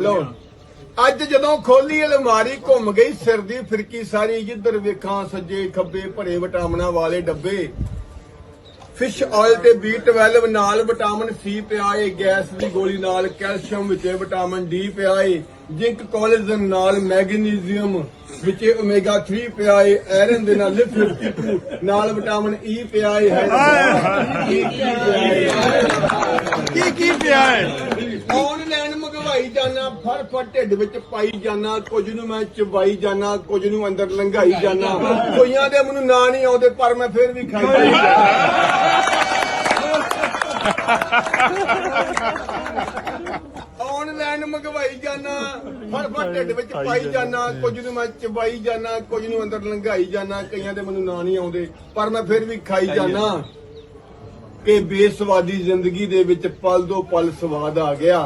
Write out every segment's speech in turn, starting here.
ਲਓ ਅੱਜ ਜਦੋਂ ਖੋਲੀ ਅਲਮਾਰੀ ਘੁੰਮ ਗਈ ਸਿਰ ਦੀ ਫਿਰਕੀ ਸਾਰੀ ਜਿੱਧਰ ਵੇਖਾਂ ਸੱਜੇ ਖੱਬੇ ਭਰੇ ਵਿਟਾਮਿਨਾਂ ਵਾਲੇ ਡੱਬੇ। ਫਿਸ਼ ਆਇਲ ਤੇ B12 ਨਾਲ ਵਿਟਾਮਿਨ ਸੀ ਪਿਆ ਏ ਗੈਸ ਦੀ ਗੋਲੀ ਨਾਲ ਕੈਲਸ਼ੀਅਮ ਵਿੱਚ ਵਿਟਾਮਿਨ ਡੀ ਪਿਆ ਏ ਜ਼ਿੰਕ ਕੋਲੇਜਨ ਨਾਲ ਮੈਗਨੀਜ਼ੀਅਮ ਵਿੱਚ ਓਮੇਗਾ 3 ਪਿਆ ਏ ਆਇਰਨ ਦੇ ਨਾਲ ਲਿਫ 52 ਨਾਲ ਵਿਟਾਮਿਨ ਈ ਪਿਆ ਏ ਕੀ ਕੀ ਪਿਆ ਜਾਣਾ ਫੜ ਫੜ ਢਿੱਡ ਵਿੱਚ ਪਾਈ ਜਾਣਾ ਕੁਝ ਨੂੰ ਮੈਂ ਚਬਾਈ ਜਾਣਾ ਕੁਝ ਨੂੰ ਅੰਦਰ ਲੰਘਾਈ ਜਾਣਾ ਕੋਈਆਂ ਦੇ ਮੈਨੂੰ ਨਾਂ ਨਹੀਂ ਆਉਂਦੇ ਪਰ ਮੈਂ ਫਿਰ ਵੀ ਖਾਈ ਆਨਲਾਈਨ ਮੰਗਵਾਈ ਜਾਣਾ ਫੜ ਫੜ ਢਿੱਡ ਵਿੱਚ ਪਾਈ ਜਾਣਾ ਕੁਝ ਨੂੰ ਮੈਂ ਚਬਾਈ ਜਾਣਾ ਕੁਝ ਨੂੰ ਅੰਦਰ ਲੰਘਾਈ ਜਾਣਾ ਕਈਆਂ ਦੇ ਮੈਨੂੰ ਨਾਂ ਨਹੀਂ ਆਉਂਦੇ ਪਰ ਮੈਂ ਫਿਰ ਵੀ ਖਾਈ ਜਾਣਾ ਕਿ ਬੇਸਵਾਦੀ ਜ਼ਿੰਦਗੀ ਦੇ ਵਿੱਚ ਪਲ ਦੋ ਪਲ ਸਵਾਦ ਆ ਗਿਆ।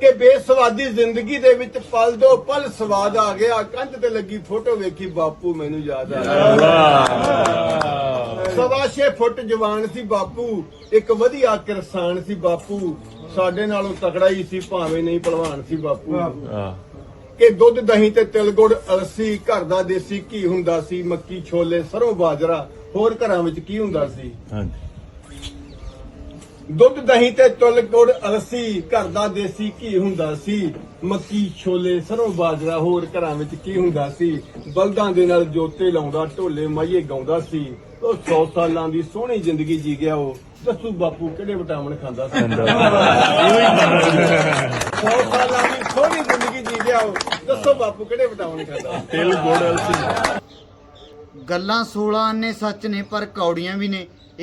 ਕਿ ਬੇਸਵਾਦੀ ਜ਼ਿੰਦਗੀ ਦੇ ਵਿੱਚ ਪਲ ਦੋ ਪਲ ਸਵਾਦ ਆ ਗਿਆ। ਕੰਧ ਤੇ ਲੱਗੀ ਫੋਟੋ ਵੇਖੀ ਬਾਪੂ ਮੈਨੂੰ ਯਾਦ ਆ ਗਿਆ। ਸਵਾ ਛੇ ਫੁੱਟ ਜਵਾਨ ਸੀ ਬਾਪੂ ਇੱਕ ਵਧੀਆ ਕਿਰਸਾਨ ਸੀ ਬਾਪੂ। ਸਾਡੇ ਨਾਲੋਂ ਤਕੜਾ ਹੀ ਸੀ ਭਾਵੇਂ ਨਹੀਂ ਪਹਿਲਵਾਨ ਸੀ ਬਾਪੂ। ਕਿ ਦੁੱਧ ਦਹੀਂ ਤੇ ਤਿਲ ਗੁੜ ਅਲਸੀ ਘਰ ਦਾ ਦੇਸੀ ਘੀ ਹੁੰਦਾ ਸੀ ਮੱਕੀ ਛੋਲੇ ਸਰੋਂ ਬਾਜਰਾ ਹੋਰ ਘਰਾਂ ਵਿੱਚ ਕੀ ਹੁੰਦਾ ਸੀ? ਦੁੱਧ ਦਹੀਂ ਤੇ ਤਿਲ ਗੁੜ ਅਲਸੀ ਘਰ ਦਾ ਦੇਸੀ ਘੀ ਹੁੰਦਾ ਸੀ। ਮੱਕੀ ਛੋਲੇ ਸਰੋਂ ਬਾਜਰਾ ਹੋਰ ਘਰਾਂ ਵਿੱਚ ਕੀ ਹੁੰਦਾ ਸੀ? ਬਲਦਾਂ ਦੇ ਨਾਲ ਜੋਤੇ ਲਾਉਂਦਾ ਢੋਲੇ ਮਾਈਏ ਗਾਉਂਦਾ ਸੀ। ਉਹ 100 ਸਾਲਾਂ ਦੀ ਸੋਹਣੀ ਜ਼ਿੰਦਗੀ ਜੀ ਗਿਆ ਉਹ। ਦੱਸੂ ਬਾਪੂ ਕਿਹੜੇ ਵਿਟਾਮਿਨ ਖਾਂਦਾ ਸੀ? 100 ਸਾਲਾਂ ਦੀ ਸੋਹਣੀ ਜ਼ਿੰਦਗੀ ਜੀ ਗਿਆ ਉਹ। ਦੱਸੋ ਬਾਪੂ ਕਿਹੜੇ ਵਿਟਾਮਿਨ ਖਾਂਦਾ? ਤਿਲ ਗੁੜ ਅਲਸੀ। ਗੱਲਾਂ 16 ਨੇ ਸੱਚ ਨੇ ਪਰ ਕੌੜੀਆਂ ਵੀ ਨੇ।